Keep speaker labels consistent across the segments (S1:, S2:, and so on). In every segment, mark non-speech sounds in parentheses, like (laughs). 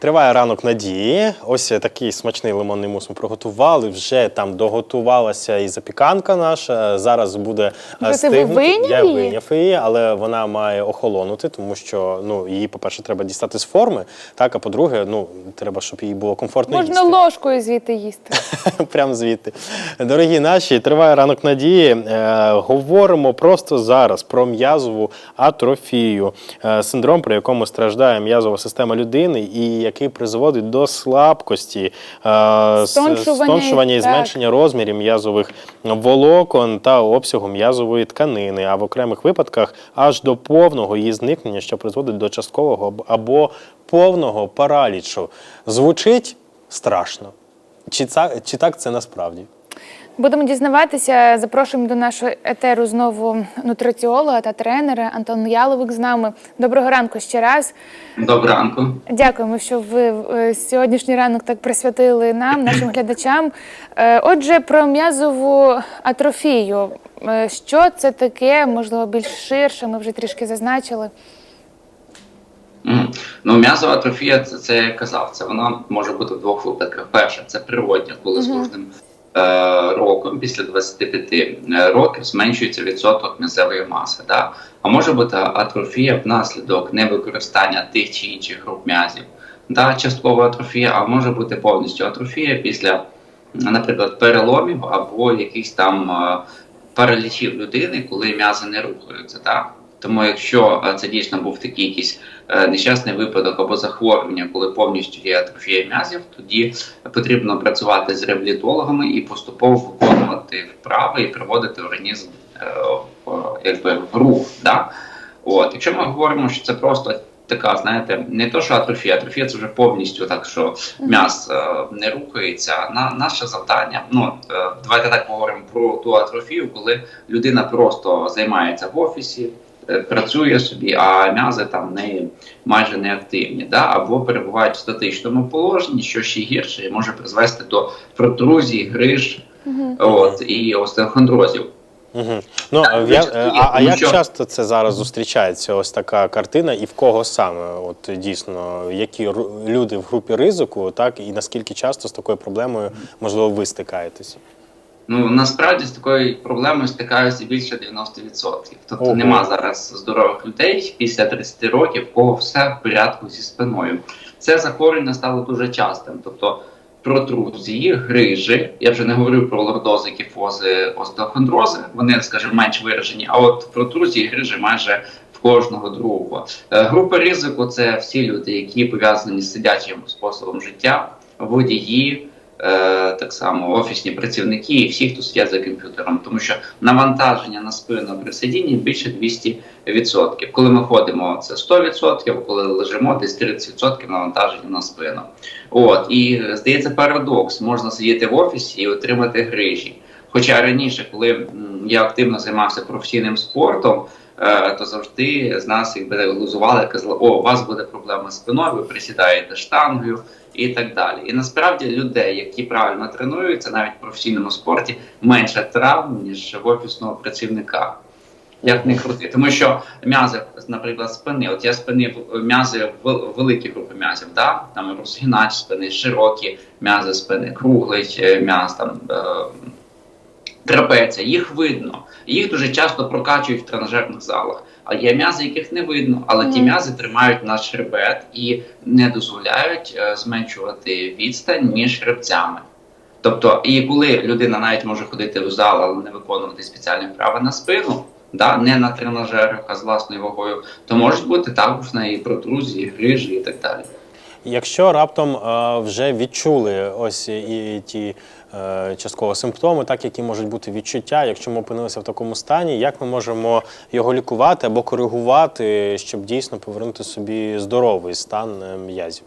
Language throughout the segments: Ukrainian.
S1: Триває ранок надії. Ось такий смачний лимонний мус ми приготували. Вже там доготувалася і запіканка наша. Зараз буде е,
S2: ти вийняв
S1: Я
S2: її?
S1: вийняв її, але вона має охолонути, тому що ну її, по-перше, треба дістати з форми. Так, а по-друге, ну треба, щоб їй було комфортно
S2: Можна
S1: їсти.
S2: ложкою звідти їсти. (laughs)
S1: Прямо звідти. Дорогі наші, триває ранок надії. Е, говоримо просто зараз про м'язову атрофію, е, синдром, при якому страждає м'язова система людини, і який призводить до слабкості, е,
S2: Стоншування,
S1: і зменшення розмірів м'язових волокон та обсягу м'язової тканини, а в окремих випадках аж до повного її зникнення, що призводить до часткового або- або повного паралічу. Звучить страшно. Чи, це, чи так це насправді?
S2: Будемо дізнаватися. Запрошуємо до нашого етеру знову нутриціолога та тренера Антон Яловик з нами. Доброго ранку ще раз.
S3: Доброго ранку.
S2: Дякуємо, що ви е, сьогоднішній ранок так присвятили нам, нашим глядачам. Е, Отже, про м'язову атрофію. Е, Що це таке? Можливо, більш ширше. Ми вже трішки зазначили.
S3: Ну, м'язова атрофія, це, це я казав, це вона може бути в двох випадках. Перше, це природня, коли з кожним роком, після 25 років, зменшується відсоток м'язевої маси. Да? А може бути атрофія внаслідок невикористання тих чи інших груп м'язів. Да? Часткова атрофія, а може бути повністю атрофія після, наприклад, переломів або якихось там е, паралічів людини, коли м'язи не рухаються. Да? Тому, якщо е, це дійсно був такий якийсь е, нещасний випадок або захворювання, коли повністю є атрофія м'язів, тоді потрібно працювати з реабілітологами і поступово виконувати вправи і приводити організм е, в, якби, в рух. Да? От, якщо ми говоримо, що це просто така, знаєте, не то, що атрофія, атрофія це вже повністю так, що м'яз е, не рухається. На наше завдання, ну е, давайте так поговоримо про ту атрофію, коли людина просто займається в офісі. Е, Працює собі, а м'язи там в неї майже не активні, да? або перебувають в статичному положенні, що ще гірше і може призвести до протрузій, гриж от, і остеохондрозів.
S1: Угу. Ну,
S3: Так,
S1: а, я,
S3: є,
S1: а, а як
S3: що-
S1: часто це зараз зустрічається, ось така картина, і в кого саме? От дійсно, які ру- люди в групі ризику, так, і наскільки часто з такою проблемою, можливо, ви стикаєтесь?
S3: Ну насправді з такою проблемою стикаються більше 90%. Тобто
S1: Ого.
S3: нема зараз здорових людей після 30 років, в кого все в порядку зі спиною. Це захворювання стало дуже частим. Тобто протрузії, грижі, я вже не говорю про лордози, кіфози, остеохондрози, вони, скажімо, менш виражені, а от протрузії, грижі майже в кожного другого. Е, Група ризику це всі люди, які пов'язані з сидячим способом життя, водії, так само офісні працівники і всі, хто сидять за комп'ютером, тому що навантаження на спину при сидінні більше 200%. Коли ми ходимо, це 100%, коли лежимо, десь 30% навантаження на спину. От і здається, парадокс можна сидіти в офісі і отримати грижі. Хоча раніше, коли я активно займався професійним спортом, е, то завжди з нас якби глузували, казали, о, у вас буде проблема з спиною, ви присідаєте штангою і так далі. І насправді людей, які правильно тренуються, навіть в професійному спорті, менше травм, ніж в офісного працівника. Як не крути, тому що м'язи, наприклад, спини, от я спини м'язи великі групи м'язів, да? там розгинач спини, широкі м'язи спини, круглий е, м'яз, там е, трапеція, їх видно. Їх дуже часто прокачують в тренажерних залах. А є м'язи, яких не видно, але ті м'язи тримають наш хребет і не дозволяють е, зменшувати відстань між хребцями. Тобто, і коли людина навіть може ходити в зал, але не виконувати спеціальні вправи на спину, да, не на тренажерах, а з власною вагою, то можуть бути також в неї протрузії, грижі і так далі.
S1: Якщо раптом е, вже відчули ось і ті е, частково симптоми, так які можуть бути відчуття, якщо ми опинилися в такому стані, як ми можемо його лікувати або коригувати, щоб дійсно повернути собі здоровий стан е, м'язів?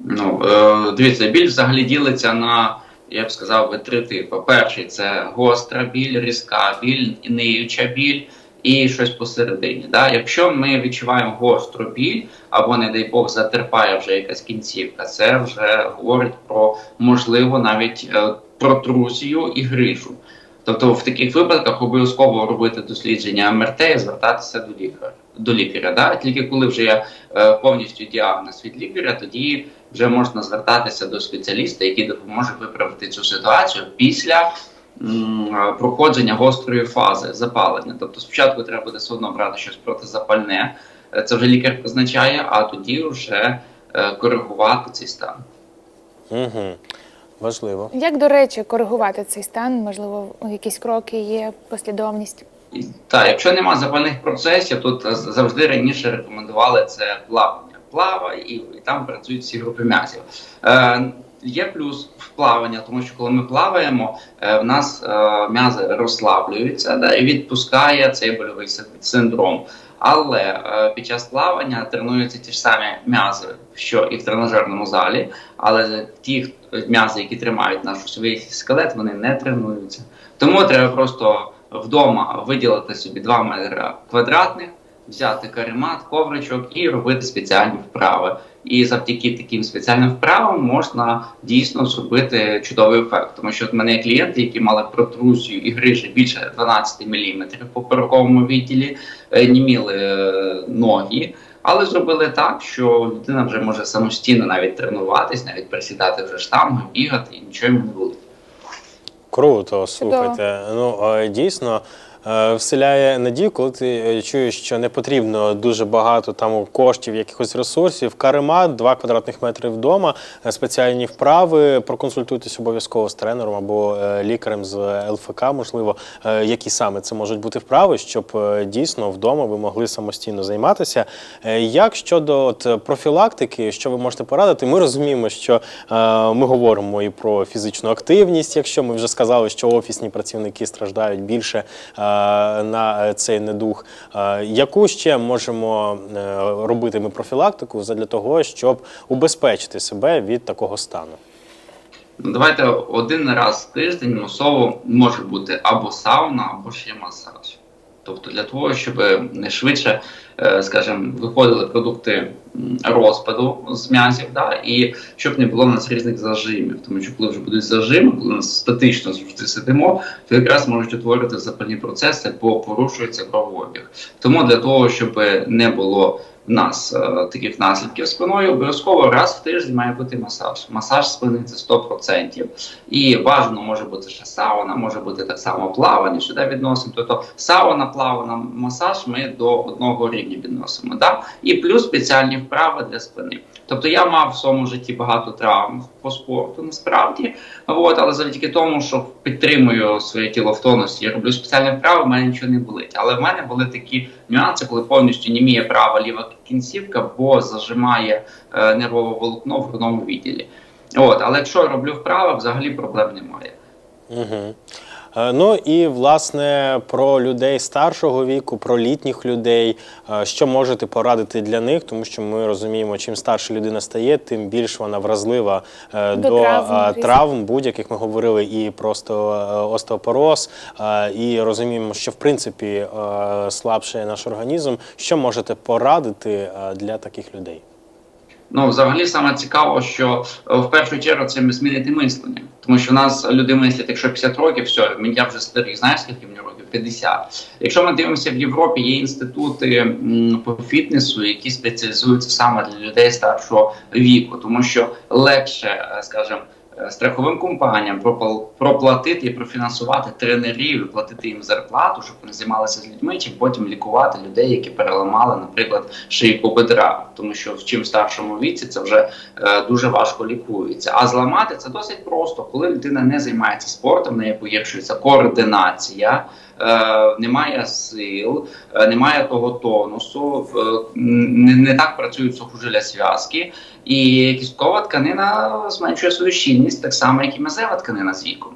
S3: Ну, дивіться, біль взагалі ділиться на, я б сказав би, три типи. Перший це гостра біль, різка біль, ниюча біль і щось посередині. Да? Якщо ми відчуваємо гостру біль, або, не дай Бог, затерпає вже якась кінцівка, це вже говорить про можливо навіть е, протрузію і грижу. Тобто в таких випадках обов'язково робити дослідження МРТ і звертатися до лікаря. до лікаря. Да? Тільки коли вже є е, повністю діагноз від лікаря, тоді вже можна звертатися до спеціаліста, який допоможе виправити цю ситуацію після проходження гострої фази запалення. Тобто спочатку треба буде все одно брати щось протизапальне, е, це вже лікар призначає, а тоді вже е, коригувати цей стан.
S1: Угу. Важливо.
S2: Як, до речі, коригувати цей стан? Можливо, якісь кроки є, послідовність?
S3: Так, якщо нема запальних процесів, тут завжди раніше рекомендували це плавання. Плавай і, і там працюють всі групи м'язів. Е, є плюс в плавання, тому що коли ми плаваємо, е, в нас е, м'язи розслаблюються да, і відпускає цей больовий синдром. Але е, під час плавання тренуються ті ж самі м'язи, що і в тренажерному залі, але ті м'язи, які тримають наш осьовий скелет, вони не тренуються. Тому треба просто вдома виділити собі 2 метри квадратних, взяти каремат, ковричок і робити спеціальні вправи. І завдяки таким спеціальним вправам можна дійсно зробити чудовий ефект. Тому що в мене є клієнти, які мали протрузію і грижі більше 12 мм по поперековому відділі, е, німіли е, ноги. Але зробили так, що людина вже може самостійно навіть тренуватись, навіть присідати вже штангою, бігати і нічого йому не болить.
S1: Круто, слухайте. Ну дійсно. Е, Вселяє надію, коли ти е, чуєш, що не потрібно дуже багато там коштів, якихось ресурсів. Каремат, 2 квадратних метри вдома, е, спеціальні вправи. Проконсультуйтесь обов'язково з тренером або лікарем з ЛФК, можливо, які саме це можуть бути вправи, щоб дійсно вдома ви могли самостійно займатися. Як щодо от, профілактики, що ви можете порадити? Ми розуміємо, що ми говоримо і про фізичну активність, якщо ми вже сказали, що офісні працівники страждають більше на цей недух. Е, Яку ще можемо е, робити ми профілактику для того, щоб убезпечити себе від такого стану?
S3: Ну, Давайте один раз в тиждень масово може бути або сауна, або ще масаж. Тобто для того, щоб не швидше, е, скажімо, виходили продукти розпаду з м'язів, да, і щоб не було в нас різних зажимів. Тому що коли вже будуть зажими, коли нас статично завжди сидимо, то якраз можуть утворити запальні процеси, бо порушується кровообіг. Тому для того, щоб не було нас е, таких наслідків спиною, обов'язково раз в тиждень має бути масаж. Масаж спини це 100%. І бажано може бути ще сауна, може бути так само плавання, сюди відносимо. Тобто сауна, плавана, масаж ми до одного рівня відносимо. Да? І плюс спеціальні вправи для спини. Тобто я мав в своєму житті багато травм по спорту, насправді. От, але завдяки тому, що підтримую своє тіло в тонусі, я роблю спеціальні вправи, в мене нічого не болить. Але в мене були такі нюанси, коли повністю німіє права ліва кінцівка, бо зажимає е, нервове волокно в грудному відділі. От, але якщо я роблю вправи, взагалі проблем немає.
S1: Угу. Ну і власне про людей старшого віку, про літніх людей, Е, що можете порадити для них, тому що ми розуміємо, чим старша людина стає, тим більш вона вразлива е,
S2: До
S1: до,
S2: травм
S1: е, травм будь-яких. Ми говорили і просто е, остеопороз, е, і розуміємо, що в принципі е, слабшає наш організм. Що можете порадити е, для таких людей?
S3: Ну, взагалі саме цікаво, що е, в першу чергу це змінити мислення. Тому що в нас люди мислять, якщо 50 років, все, я вже старий, знаєш, скільки мені років? 50. Якщо ми дивимося в Європі, є інститути по фітнесу, які спеціалізуються саме для людей старшого віку, тому що легше, е, скажімо, страховим компаніям проплатити і профінансувати тренерів, платити їм зарплату, щоб вони займалися з людьми, чим потім лікувати людей, які переламали, наприклад, шийку бедра, тому що в чим старшому віці це вже е, дуже важко лікується. А зламати це досить просто, коли людина не займається спортом, в неї погіршується координація. Е, немає сил, е, немає того тонусу, е, не, не так працюють сухожилля зв'язки, і кісткова тканина зменшує свою щільність так само, як і мезева тканина з віком.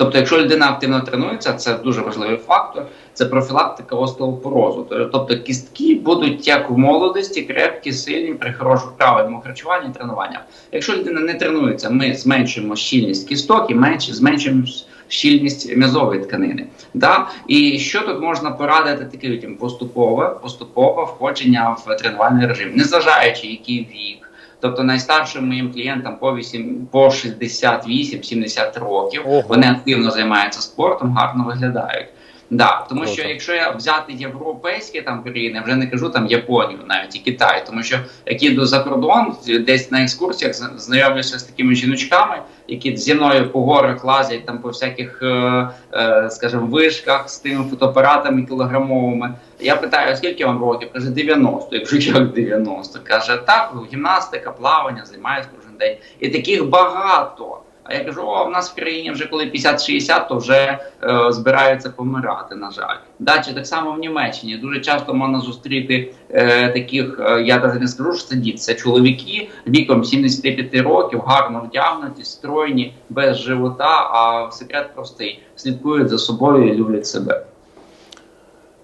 S3: Тобто, якщо людина активно тренується, це дуже важливий фактор. Це профілактика остеопорозу. Тобто кістки будуть як в молодості, крепкі, сильні при хорошому правильному харчуванні і тренуваннях. Якщо людина не тренується, ми зменшуємо щільність кісток і менше зменшуємо щільність м'язової тканини. Да? І що тут можна порадити таким людям? Поступове, поступове входження в тренувальний режим, незважаючи який вік. Тобто найстаршим моїм клієнтам по 8, по 68-70 років
S1: Ого.
S3: вони активно займаються спортом, гарно виглядають. Да, тому
S1: Круто.
S3: що якщо я взяти європейські там країни, вже не кажу там Японію, навіть і Китай, тому що як їду за кордон, десь на екскурсіях зна- знайомлюся з такими жіночками, які зі мною по горах лазять там по всяких, е, е, скажімо, вишках з тими фотоапаратами кілограмовими. Я питаю, скільки вам років? Каже, 90. Я кажу, як 90? Каже, так, гімнастика, плавання, займаюся кожен день. І таких багато. А я кажу, о, в нас в країні вже коли 50-60, то вже е, збираються помирати, на жаль. Дачі так само в Німеччині. Дуже часто можна зустріти е, таких, е, я навіть не скажу, що це діти, це чоловіки віком 75 років, гарно вдягнуті, стройні, без живота, а секрет простий. Слідкують за собою і люблять себе.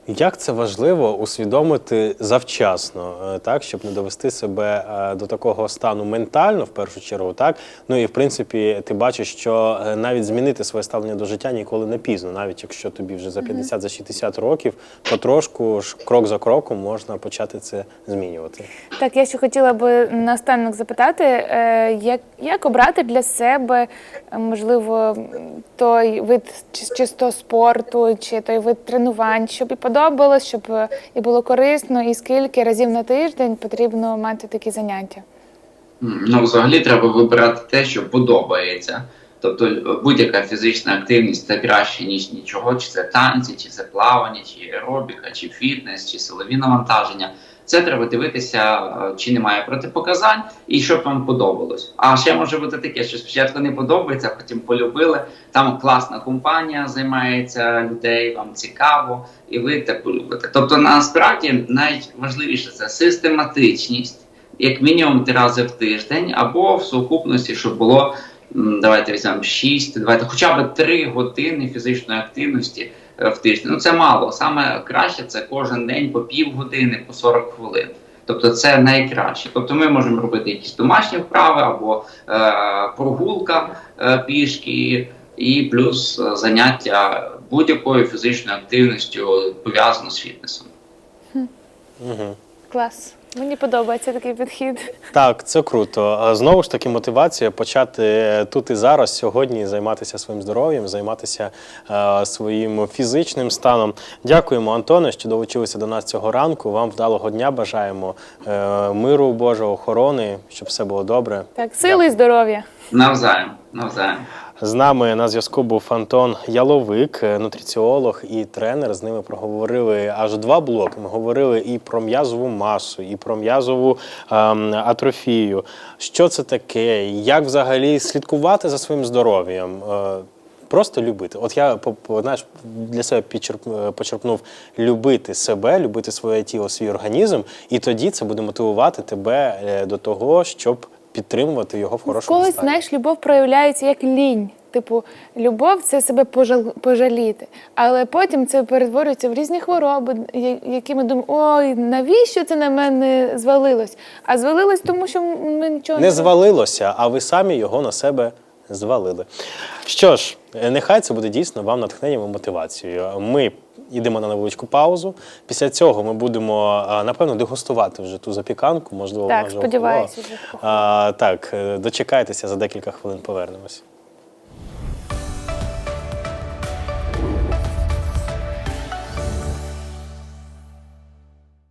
S1: Як це важливо усвідомити завчасно, е, так щоб не довести себе е, до такого стану ментально, в першу чергу, так ну і в принципі, ти бачиш, що е, навіть змінити своє ставлення до життя ніколи не пізно, навіть якщо тобі вже за 50 за 60 років, потрошку ж крок за кроком можна почати це змінювати.
S2: Так, я ще хотіла би наостанок запитати, як, як обрати для себе, можливо, той вид чи, чи то спорту, чи той вид тренувань, щоб і подобалось, щоб е, і було корисно, і скільки разів на тиждень потрібно мати такі заняття?
S3: Ну, взагалі треба вибирати те, що подобається. Тобто е, будь-яка фізична активність це краще, ніж нічого, чи це танці, чи це плавання, чи аеробіка, чи фітнес, чи силові навантаження. Це треба дивитися, е, чи немає протипоказань, і щоб вам подобалось. А ще може бути таке, що спочатку не подобається, потім полюбили. Там класна компанія займається людей, вам цікаво, і ви так полюбите. Тобто, насправді найважливіше це систематичність як мінімум три рази в тиждень, або в сукупності, щоб було давайте візьмемо 6, давайте хоча б 3 години фізичної активності в тиждень. Ну це мало. Саме краще це кожен день по півгодини, по 40 хвилин. Тобто це найкраще. Тобто ми можемо робити якісь домашні вправи або е, прогулка е, пішки, і плюс е, заняття будь-якою фізичною активністю пов'язано з фітнесом.
S1: Угу.
S2: Клас. Мені подобається такий підхід.
S1: Так, це круто. А Знову ж таки, мотивація почати тут і зараз, сьогодні, займатися своїм здоров'ям, займатися е, своїм фізичним станом. Дякуємо, Антоне, що долучилися до нас цього ранку. Вам вдалого дня бажаємо е, миру Божого, охорони, щоб все було добре.
S2: Так, сили і здоров'я.
S3: Навзаєм, навзаєм.
S1: З нами на зв'язку був Антон Яловик, е, нутриціолог і тренер. З ними проговорили аж два блоки. Ми говорили і про м'язову масу, і про м'язову ем, атрофію. Що це таке? Як взагалі слідкувати за своїм здоров'ям? Е, Просто любити. От я знаєш, для себе е, почерпнув любити себе, любити своє тіло, свій організм, і тоді це буде мотивувати тебе до того, щоб підтримувати його в хорошому
S2: Колись,
S1: стані.
S2: знаєш, любов проявляється як лінь. Типу, любов це себе пожал... пожаліти. Але потім це перетворюється в різні хвороби, я- які ми думаємо, ой, навіщо це на мене звалилось? А звалилось, тому що ми нічого
S1: не звалилося, а ви самі його на себе звалили. Що ж, е, нехай це буде дійсно вам натхненням і мотивацією. Ми йдемо на невеличку паузу. Після цього ми будемо напевно дегустувати вже ту запіканку. Можливо,
S2: Так,
S1: вона вже
S2: сподіваюся,
S1: Так, е, дочекайтеся за декілька хвилин. Повернемось.